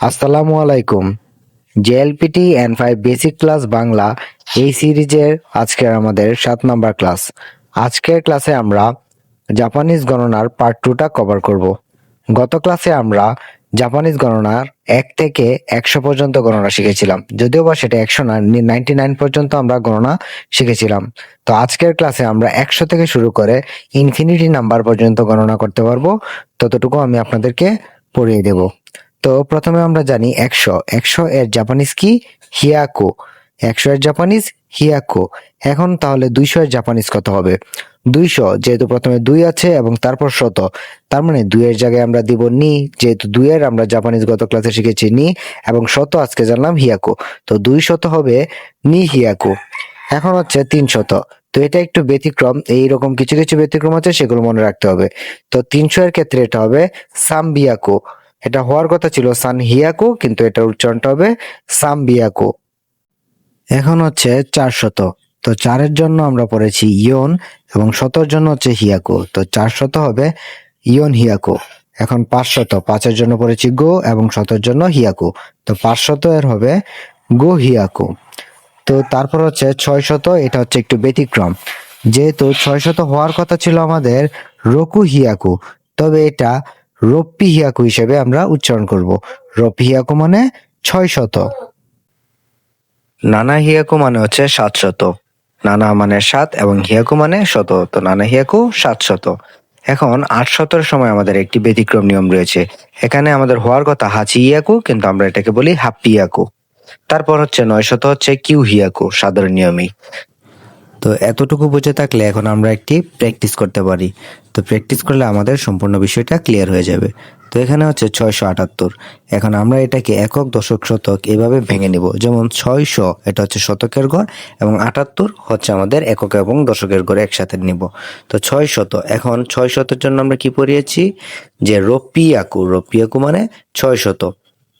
আসসালামু আলাইকুম। JLPT N five basic class Bangla এই সিরিজের আজকের আমাদের সাত নাম্বার ক্লাস। আজকের ক্লাসে আমরা জাপানিজ গণনার পার্ট টুটা কভার করব। গত ক্লাসে আমরা জাপানিজ গণনার এক থেকে একশো পর্যন্ত গণনা শিখেছিলাম। যদিও বা সেটা একশো না নাইনটি নাইন পর্যন্ত আমরা গণনা শিখেছিলাম। তো আজকের ক্লাসে আমরা একশো থেকে শুরু করে ইনফিনিটি নাম্বার পর্যন্ত গণনা করতে পারব। ততটুকু আমি আপনাদেরকে পড়িয়ে দেব। তো প্রথমে আমরা জানি একশো। একশো এর জাপানিজ কি? হিয়াকো একশো এর জাপানিজ হিয়াকো এখন তাহলে দুইশো এর জাপানিজ কত হবে? দুইশো, যেহেতু প্রথমে দুই আছে এবং তারপর শত। তার মানে দুইয়ের জায়গায় আমরা দিব নি, যেহেতু দুইয়ের আমরা জাপানিজ গত ক্লাসে শিখেছি নি, এবং শত আজকে জানলাম হিয়াকো তো দুই শত হবে নি হিয়াকো এখন হচ্ছে তিন শত। তো এটা একটু ব্যতিক্রম, এইরকম কিছু কিছু ব্যতিক্রম আছে, সেগুলো মনে রাখতে হবে। তো তিনশো এর ক্ষেত্রে এটা হবে সামবিয়াকো এটা হওয়ার কথা ছিল সান হিয়াকো কিন্তু এটার উচ্চারণটা হবে সামবিয়াকো। এখন হচ্ছে চার শত। তো চারের জন্য আমরা পড়েছি ইয়ন এবং শতর জন্য হচ্ছে হিয়াকো। তো চার শত হবে ইয়ন হিয়াকো। এখন পাঁচ শত। পাঁচের জন্য পড়েছি গো এবং শতর জন্য হিয়াকো। তো পাঁচ শত এর হবে গো হিয়াকো। তো তারপর হচ্ছে ছয় শত, এটা হচ্ছে একটু ব্যতিক্রম। যেহেতু ছয় শত হওয়ার কথা ছিল আমাদের রকু হিয়াকু, তবে এটা রপ্পি হিয়াকু হিসেবে আমরা উচ্চারণ করব। রপ্পি হিয়াকু মানে ছয় শত নানা হিয়াকু মানে হচ্ছে সাত শত নানা মানে সাত এবং হিয়াকু মানে শত তো নানা হিয়াকু সাত শত এখন আট শতর সময় আমাদের একটি ব্যতিক্রম নিয়ম রয়েছে। এখানে আমাদের হওয়ার কথা হাচি ইয়াকু কিন্তু আমরা এটাকে বলি হাপ্পি ইয়াকু তারপর হচ্ছে নয় শত হচ্ছে কিউ হিয়াকু সাধারণ নিয়মেই। তো এতটুকু বুঝে থাকলে এখন আমরা একটি প্র্যাকটিস করতে পারি। তো প্র্যাকটিস করলে আমাদের সম্পূর্ণ বিষয়টা ক্লিয়ার হয়ে যাবে। তো এখানে হচ্ছে ছয়শো আটাত্তর। এখন আমরা এটাকে একক দশক শতক এভাবে ভেঙে নিব। যেমন ছয়শো, এটা হচ্ছে শতকের ঘর এবং আটাত্তর হচ্ছে আমাদের একক এবং দশকের ঘর একসাথে নিব। তো ছয় শত এখন ছয় শতের জন্য আমরা কি পড়িয়েছি? যে রপিয়াকু রপিয়াকু মানে ছয় শত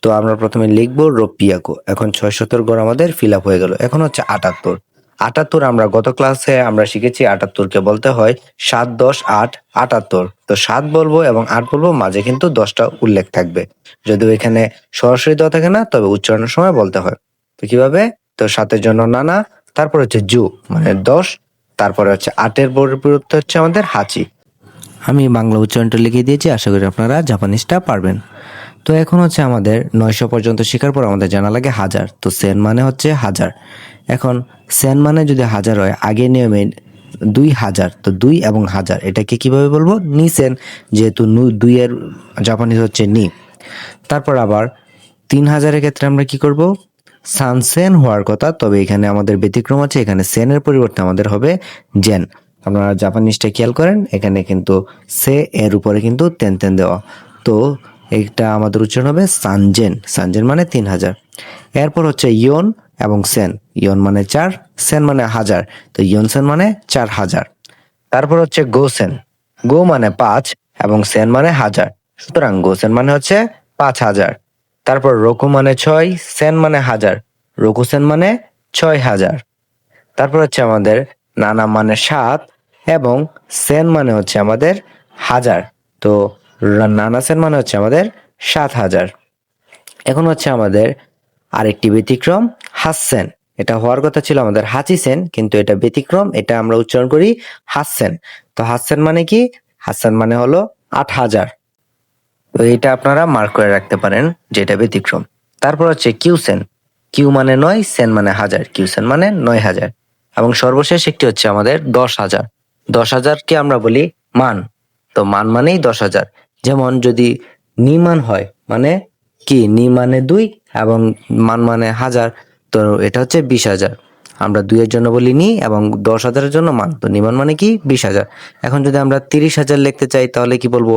তো আমরা প্রথমে লিখব রপিয়াকু। এখন ছয় শতর ঘর আমাদের ফিল আপ হয়ে গেল। এখন হচ্ছে আটাত্তর। আটাত্তর আমরা গত ক্লাসে আমরা শিখেছি আটাত্তরকে বলতে হয় সাত, দশ, আট, আটাত্তর। তো সাত বলব এবং আট বলব, মাঝে কিন্তু দশটা উল্লেখ থাকবে। যদিও এখানে সরাসরি দেওয়া থাকে না, তবে উচ্চারণের সময় বলতে হয়। তো কীভাবে? তো সাতের জন্য নানা, তারপর হচ্ছে জু মানে দশ, তারপরে হচ্ছে আটের পরিবর্তে হচ্ছে আমাদের হাঁচি। আমি বাংলা উচ্চারণটা লিখে দিয়েছি, আশা করি আপনারা জাপানিজটা পারবেন। তো এখন হচ্ছে আমাদের নয়শো পর্যন্ত শেখার পর আমাদের জানা লাগে হাজার। তো সেন মানে হচ্ছে হাজার। এখন সেন মানে যদি হাজার হয় আগে নিয়মে দুই হাজার, তো দুই এবং হাজার, এটাকে কীভাবে বলব? নি সেন, যেহেতু দুইয়ের জাপানিজ হচ্ছে নি। তারপর আবার তিন হাজারের ক্ষেত্রে আমরা কি করব? সানসেন হওয়ার কথা, তবে এখানে আমাদের ব্যতিক্রম আছে, এখানে সেনের পরিবর্তে আমাদের হবে জেন। আপনারা জাপানিজটা খেয়াল করেন, এখানে কিন্তু সে, এর উপরে কিন্তু তেন তেন দেওয়া। তো এটা আমাদের উচ্চারণ হবে সানজেন। সানজেন মানে তিন হাজার। এরপর হচ্ছে ইয়ন এবং সেন। ইয়ন মানে চার, সেন মানে হাজার। তো ইয়ন সেন মানে চার হাজার। তারপর হচ্ছে গোসেন গো মানে পাঁচ এবং সেন মানে হাজার। সুতরাং গোসেন মানে হচ্ছে পাঁচ হাজার। তারপর রকু মানে ছয়, সেন মানে হাজার। রকু সেন মানে ছয় হাজার। তারপর হচ্ছে আমাদের নানা মানে সাত এবং সেন মানে হচ্ছে আমাদের হাজার। তো রা- নানা সেন মানে হচ্ছে আমাদের সাত হাজার। এখন হচ্ছে আমাদের আরেকটি ব্যতিক্রম, হাসসেন। এটা হওয়ার কথা ছিল আমাদের হাচিসেন কিন্তু এটা ব্যতিক্রম, এটা আমরা উচ্চারণ করি হাসসেন। তো হাসসেন মানে কি? হাসসেন মানে হলো আট হাজার। তো এটা আপনারা মার্ক করে রাখতে পারেন যেটা ব্যতিক্রম। তারপর হচ্ছে কিউসেন কিউ মানে নয়, সেন মানে হাজার। কিউসেন মানে নয় হাজার। এবং সর্বশেষ একটি হচ্ছে আমাদের দশ হাজার। দশ হাজারকে আমরা বলি মান। তো মান মানেই দশ হাজার। যেমন যদি নিমান হয় মানে কি? নি মানে দুই এবং মান মানে হাজার, তো এটা হচ্ছে বিশ হাজার। আমরা দুইয়ের জন্য বলি নি এবং দশ হাজারের জন্য মান, তো নিমান মানে কি? বিশ হাজার। এখন যদি আমরা তিরিশ হাজার লিখতে চাই, তাহলে কি বলব?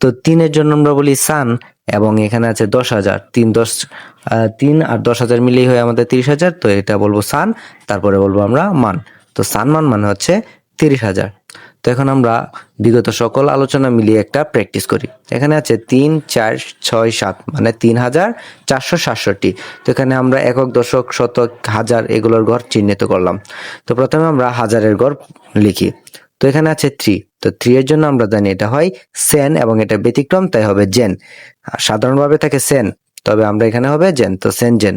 তো তিনের জন্য আমরা বলি সান এবং এখানে আছে দশ হাজার। তিন দশ তিন আর দশ হাজার মিলিয়ে হয় আমাদের তিরিশ হাজার, তো এটা বলব সান, তারপরে বলব আমরা মান। তো সান মান মানে হচ্ছে তিরিশ হাজার। তো এখন আমরা বিগত সকল আলোচনা মিলিয়ে একটা প্র্যাকটিস করি। এখানে আছে তিন, চার, ছয়, সাত মানে তিন হাজার চারশো সাতষট্টি। তো এখানে আমরা একক, দশক, শতক, হাজার এগুলোর ঘর চিহ্নিত করলাম। তো প্রথমে আমরা হাজারের ঘর লিখি। তো এখানে আছে থ্রি তো থ্রি এর জন্য আমরা জানি এটা হয় সেন এবং এটা ব্যতিক্রম, তাই হবে জেন সাধারণভাবে থাকে সেন তবে আমরা এখানে হবে জেন তো সেনজেন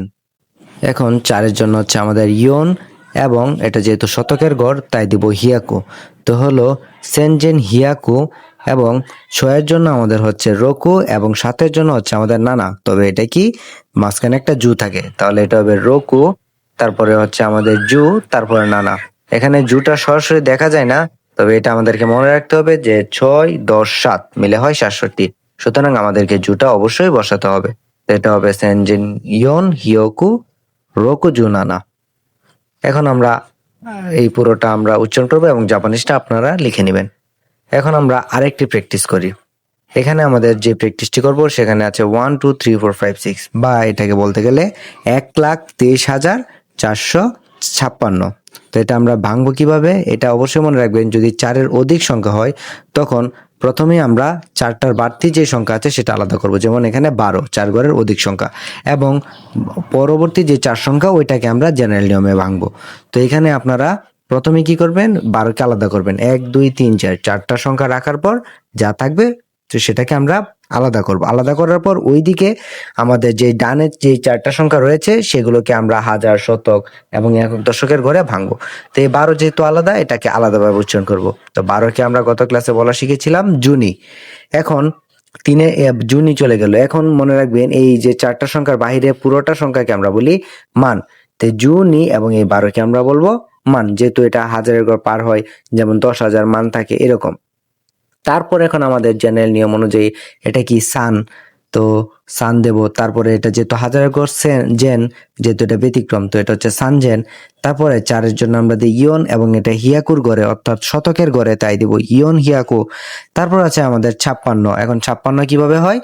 এখন চারের জন্য হচ্ছে আমাদের ইয়ন এবং এটা যেহেতু শতকের গড়, তাই দিব হিয়াকু। তো হলো সেনজেন হিয়াকু এবং ছয়ের জন্য আমাদের হচ্ছে রোকু এবং সাতের জন্য হচ্ছে আমাদের নানা। তবে এটা কি? মাঝখানে একটা জু থাকে। তাহলে এটা হবে রোকু, তারপরে হচ্ছে আমাদের জু, তারপরে নানা। এখানে জুটা সরাসরি দেখা যায় না, তবে এটা আমাদেরকে মনে রাখতে হবে যে ছয়, দশ, সাত মিলে হয় সাতষট্টি। সুতরাং আমাদেরকে জুটা অবশ্যই বসাতে হবে। এটা হবে সেনজেন ইয়ন, হিয়োকু, রোকু, জু, নানা। এখন আমরা এই পুরোটা আমরা উচ্চারণ করব এবং জাপানিজটা আপনারা লিখে নেবেন। এখন আমরা আরেকটি প্র্যাকটিস করি। এখানে আমাদের যে প্র্যাকটিসটি করব, সেখানে আছে one two three four five six বা এটাকে বলতে গেলে এক লাখ তেইশ হাজার চারশো ছাপ্পান্ন। তো এটা আমরা ভাঙবো কীভাবে? এটা অবশ্যই মনে রাখবেন, যদি চারের অধিক সংখ্যা হয়, তখন প্রথমে আমরা চারটার বাড়তি যে সংখ্যা আছে সেটা আলাদা করব। যেমন এখানে বারো, চার ঘরের অধিক সংখ্যা। এবং পরবর্তী যে চার সংখ্যা, ওইটাকে আমরা জেনারেল নিয়মে ভাঙবো। তো এখানে আপনারা প্রথমে কি করবেন? বারোকে আলাদা করবেন। এক, দুই, তিন, চার। চারটা সংখ্যা রাখার পর যা থাকবে, তো সেটাকে আমরা আলাদা করব। আলাদা করার পর ওই দিকে আমাদের যে ডানের যে চারটা সংখ্যা রয়েছে, সেগুলোকে আমরা হাজার শতক এবং একক দশকের ঘরে ভাঙবো। তো এই বারো যেহেতু আলাদা, এটাকে আলাদাভাবে উচ্চারণ করব। তো বারোকে আমরা গত ক্লাসে বলা শিখেছিলাম জুনি। এখন তিনে জুনি চলে গেল। এখন মনে রাখবেন এই যে চারটা সংখ্যার বাইরে পুরোটা সংখ্যাকে আমরা বলি মান। তো জুনি এবং এই বারোকে আমরা বলব মান। যেহেতু এটা হাজারের ঘর পার হয়, যেমন দশ হাজার মান থাকে এরকম। তারপর এখন আমাদের জেনারেল নিয়ম অনুযায়ী এটা কি সান তো সান দেব, তারপরে এটা যেহেতু হাজার গর সেন জেন যেহেতু এটা ব্যতিক্রম, তো এটা হচ্ছে সান জেন তারপরে চারের জন্য আমরা দিই ইয়ন এবং এটা হিয়াকুর গড়ে, অর্থাৎ শতকের গড়ে তাই দেব ইয়ন হিয়াকু। তারপর আছে আমাদের ছাপ্পান্ন। এখন ছাপ্পান্ন কীভাবে হয়?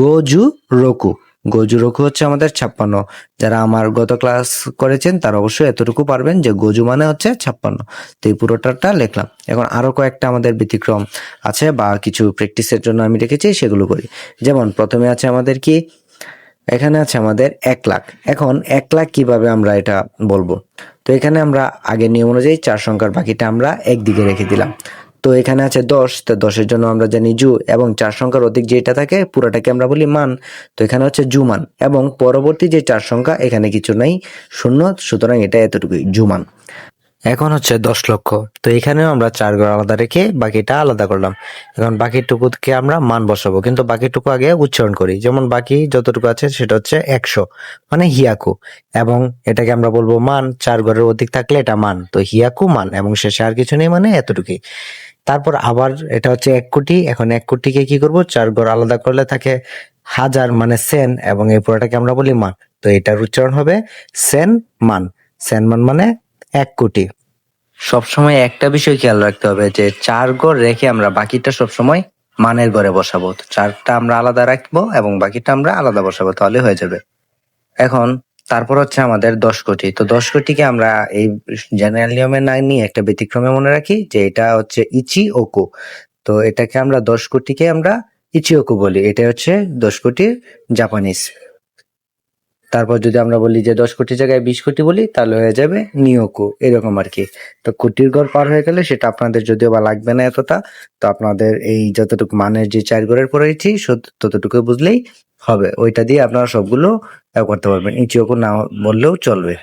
গোজু রকু। গোজু রকু হচ্ছে আমাদের ছাপ্পান্ন। যারা আমার গত ক্লাস করেছেন, তারা অবশ্যই এতটুকু পারবেন যে গোজু মানে হচ্ছে ছাপ্পান্ন। তো এই পুরোটাটা লিখলাম। এখন আরও কয়েকটা আমাদের ব্যতিক্রম আছে বা কিছু প্র্যাকটিসের জন্য আমি রেখেছি, সেগুলো করি। যেমন প্রথমে আছে আমাদের কি? এখানে আছে আমাদের এক লাখ। এখন এক লাখ কীভাবে আমরা এটা বলব? তো এখানে আমরা আগের নিয়ম অনুযায়ী চার সংখ্যার বাকিটা আমরা একদিকে রেখে দিলাম। তো এখানে আছে দশ, তো দশের জন্য আমরা জানি জু এবং চার সংখ্যার অধিক যেটা থাকে পুরোটাকে আমরা বলি মান। তো এখানে হচ্ছে জুমান এবং পরবর্তী যে চার সংখ্যা এখানে কিছু নাই, শূন্য, সুতরাং এটা এতটুকুই জুমান এখন হচ্ছে দশ লক্ষ, তো এখানেও আমরা চার ঘর আলাদা রেখে বাকিটা আলাদা করলাম। এখন বাকিটুকুকে আমরা মান বসাবো, কিন্তু বাকিটুকু আগে উচ্চারণ করি। যেমন বাকি যতটুকু আছে সেটা হচ্ছে একশো মানে হিয়াকু। এবং এটাকে আমরা বলব মান, চার ঘরের অধিক থাকলে এটা মান। তো হিয়াকু মান, এবং শেষে আর কিছু নেই মানে এতটুকুই। তারপর আবার এটা হচ্ছে এক কোটি। এখন এক কোটিকে কি করব? চার ঘর আলাদা করলে থাকে হাজার মানে সেন এবং এই পুরোটাকে আমরা বলি মান। তো এটার উচ্চারণ হবে সেন মান। সেন মান মানে এক কোটি। সবসময় একটা বিষয় খেয়াল রাখতে হবে যে চার গড় রেখে আমরা বাকিটা সবসময় মানের ঘরে বসাবো। তো চারটা আমরা আলাদা রাখব এবং বাকিটা আমরা আলাদা বসাবো, তাহলে হয়ে যাবে। এখন তারপর হচ্ছে আমাদের দশ কোটি। তো দশ কোটিকে আমরা এই জেনারেল নিয়মে না নিয়ে একটা ব্যতিক্রমে মনে রাখি যে এটা হচ্ছে ইচি ওকু তো এটাকে আমরা দশ কোটিকে আমরা ইচি ইচিওকু বলি। এটা হচ্ছে দশ কোটির জাপানিজ তারপর যদি আমরা বলি যে দশ কোটি জায়গায় বিশ কোটি বলি, তাহলে হয়ে যাবে নিয়োকু এরকম আর কি তো কোটির ঘর পার হয়ে গেলে সেটা আপনাদের যদিও বা লাগবে না এতটা, তো আপনাদের এই যতটুকু মানের যে চার ঘরের পড়েছি ততটুকু বুঝলেই হবে। ওইটা দিয়ে আপনারা সবগুলো করতে পারবেন। ইচিওকু না বললেও চলবে।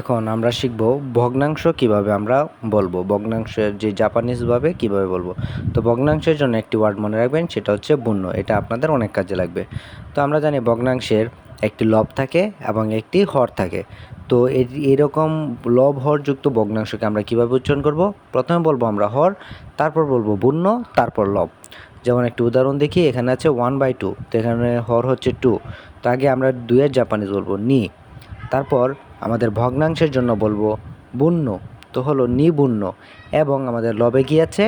এখন আমরা শিখব ভগ্নাংশ কীভাবে আমরা বলব। ভগ্নাংশের যে জাপানিজ ভাবে কীভাবে বলব। তো ভগ্নাংশের জন্য একটি ওয়ার্ড মনে রাখবেন, সেটা হচ্ছে বুন্য এটা আপনাদের অনেক কাজে লাগবে। তো আমরা জানি ভগ্নাংশের একটি লব থাকে এবং একটি হর থাকে। তো এরকম লব, হর যুক্ত ভগ্নাংশকে আমরা কীভাবে উচ্চারণ করব? প্রথমে বলব আমরা হর, তারপর বলব বুন্য তারপর লব। যেমন একটি উদাহরণ দেখি, এখানে আছে ওয়ান বাই টু তো এখানে হর হচ্ছে টু তো আগে আমরা দুইয়ের জাপানিজ বলব নি। তারপর আমাদের ভগ্নাংশের জন্য বলব বুন্য তো হলো নিবুন্য এবং আমাদের লবে কি আছে?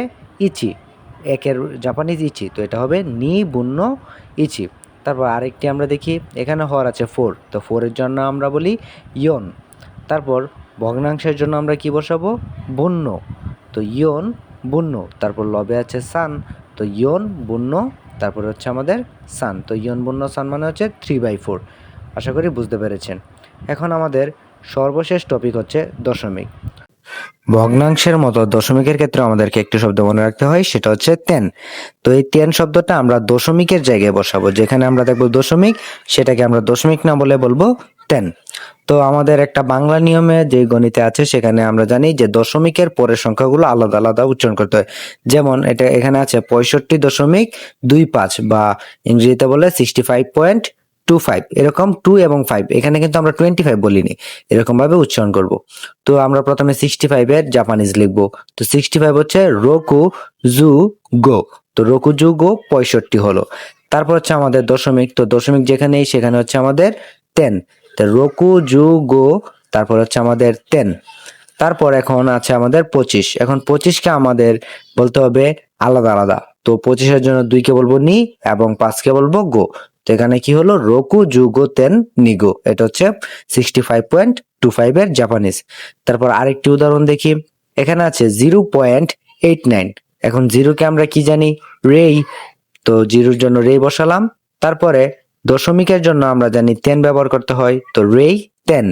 ইচি। একের জাপানিজ ইচি, তো এটা হবে নিবুন্য ইচি। তারপর আরেকটি আমরা দেখি, এখানে হর আছে ফোর, তো ফোরের জন্য আমরা বলি ইয়ন। তারপর ভগ্নাংশের জন্য আমরা কি বসাবো? বন্য তো ইয়ন বুন্য তারপর লবে আছে সান, তো ইয়ন বুন্য তারপর হচ্ছে আমাদের সান, তো ইয়ন বন্য সান মানে হচ্ছে থ্রি বাই ফোর। আশা করি বুঝতে পেরেছেন। এখন আমাদের সর্বশেষ টপিক হচ্ছে দশমিক। ভগ্নাংশের মতো দশমিকের ক্ষেত্রে আমাদেরকে একটি শব্দ মনে রাখতে হয়, সেটা হচ্ছে তেন তো এই তেন শব্দটা আমরা দশমিকের জায়গায় বসাবো, যেখানে আমরা দেখব দশমিক, সেটাকে আমরা দশমিক না বলে বলব তেন তো আমাদের একটা বাংলা নিয়মে যে গণিতে আছে, সেখানে আমরা জানি যে দশমিকের পরের সংখ্যাগুলো আলাদা আলাদা উচ্চারণ করতে হয়। যেমন এটা এখানে আছে পঁয়ষট্টি দশমিক দুই পাঁচ, বা ইংরেজিতে বলে sixty five point two five এরকম টু এবং ফাইভ এখানে কিন্তু আমরা টোয়েন্টি ফাইভ বলিনি এরকম ভাবে উচ্চারণ করব। তো আমরা প্রথমে সিক্সটি ফাইভ এর জাপানিজ লিখব, তো সিক্সটি ফাইভ হচ্ছে রোকু জু গো তো রোকু জু গো পঁয়ষট্টি হলো। তারপর হচ্ছে আমাদের দশমিক, তো দশমিক যেখানেই, সেখানে হচ্ছে আমাদের টেন তো রোকু জু গো তারপর হচ্ছে আমাদের টেন তারপর এখন আছে আমাদের পঁচিশ, এখন পঁচিশকে আমাদের বলতে হবে আলাদা আলাদা, তো পঁচিশের জন্য দুইকে বলব নি এবং পাঁচকে বলব গো তো এখানে কি হলো? রোকু জুগো তেন নিগো। এটা হচ্ছে sixty five point two five এর জাপানিজ তারপর আরেকটি উদাহরণ দেখি। এখানে আছে জিরো পয়েন্ট এইট নাইন এখন জিরোকে আমরা কি জানি? রেই তো জিরোর জন্য রে বসালাম। তারপরে দশমিকের জন্য আমরা জানি টেন ব্যবহার করতে হয়। তো রেই টেন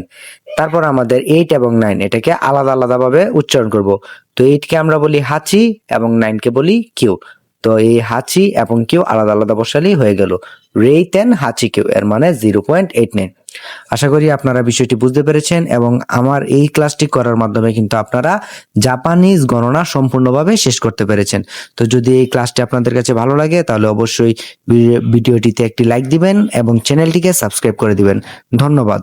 তারপর আমাদের এইট এবং নাইন এটাকে আলাদা আলাদাভাবে উচ্চারণ করব। তো এইটকে আমরা বলি হাচি এবং নাইনকে বলি কিউ। তো এই হাচি এবং কিউ আলাদা আলাদা বসালেই হয়ে গেল। রেই টেন, হাচি কিউ, এর মানে জিরো পয়েন্ট এইট নাইন। আশা করি আপনারা বিষয়টি বুঝতে পেরেছেন এবং আমার এই ক্লাসটি করার মাধ্যমে কিন্তু আপনারা জাপানিজ গণনা সম্পূর্ণভাবে শেষ করতে পেরেছেন। তো যদি এই ক্লাসটি আপনাদের কাছে ভালো লাগে, তাহলে অবশ্যই ভিডিওটিতে একটি লাইক দিবেন এবং চ্যানেলটিকে সাবস্ক্রাইব করে দিবেন। ধন্যবাদ।